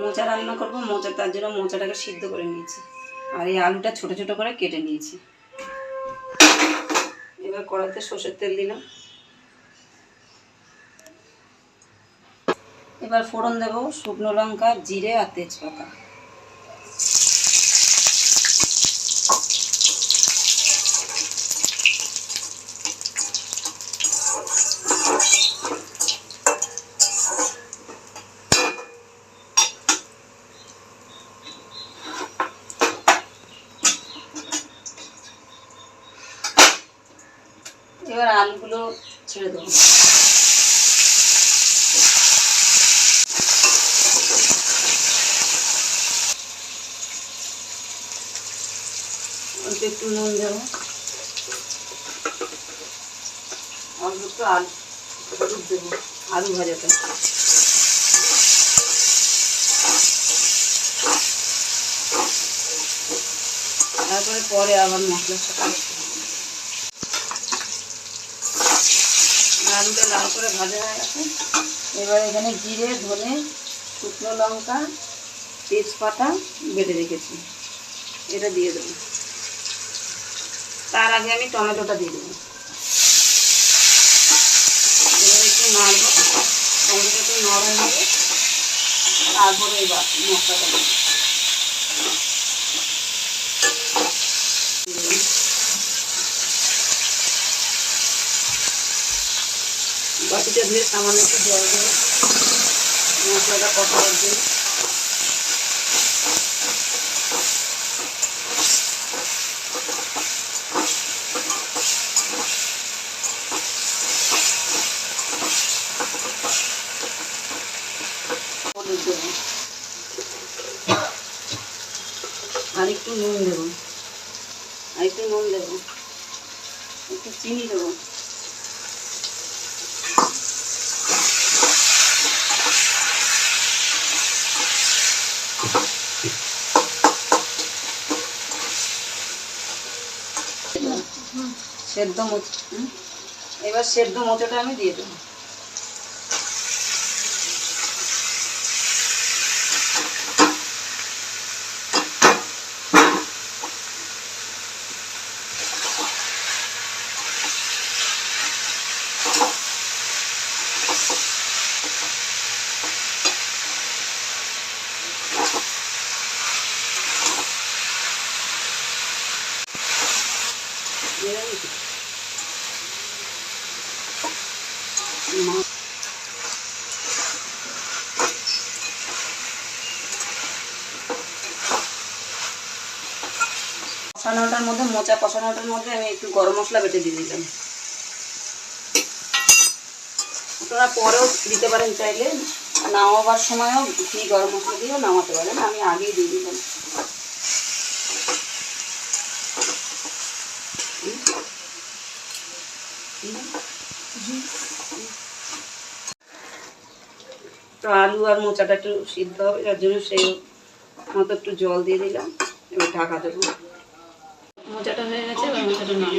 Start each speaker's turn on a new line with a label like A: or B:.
A: মোচা রান্না করব, মোচা, তার জন্য মোচাটাকে সিদ্ধ করে নিয়েছি। আর এই আলুটা ছোট ছোট করে কেটে নিয়েছি। এবার কড়াতে সর্ষের তেল দিলাম। এবার ফোড়ন দেব শুকনো লঙ্কা, জিরে আর তেজপাতা। এবার আলুগুলো ছেড়ে দেবো। একটু নুন দেবো। অল্প আলু দেবো, আলু ভাজাটা। তারপরে পরে আবার মশলা আলুটা লাল করে ভাজা হয়ে গেছে। এবার এখানে জিরে, ধনে, শুকনো লঙ্কা, তেজপাতা বেটে রেখেছি। এটা দিয়ে দেবো। তার আগে আমি টমেটোটা দিয়ে দেবো। এবার একটু নাড়বো। টমেটোটা একটু নরম হবে। তারপরে এবার মশলাটা দেবো। বাটিটা ধুয়ে সামান্য একটু জল দেবো মশলাটা কষাবার জন্য। হলুদ দেবো। আর একটু নুন দেবো। আর একটু নুন দেবো। একটু চিনি দেবো। সেদ্ধ মোচ এবার সেদ্ধ মোচাটা আমি দিয়ে দেবো। দিয়ে দেবো মা- কষানোটার মধ্যে, মোচা কষানোটার মধ্যে আমি একটু গরম মশলা বেটে দিয়ে দিলাম। আপনারা পরেও দিতে পারেন চাইলে, নামাবার সময়ও ঘি গরম মশলা দিয়েও নামাতে পারেন, আমি আগেই দিয়ে দিলাম। তো আলু আর মোচাটা একটু সিদ্ধ হবে, যার জন্য সেই মতো একটু জল দিয়ে দিলাম, এবার ঢাকা দেবো। মোচাটা হয়ে গেছে, এবার মোচাটা নাম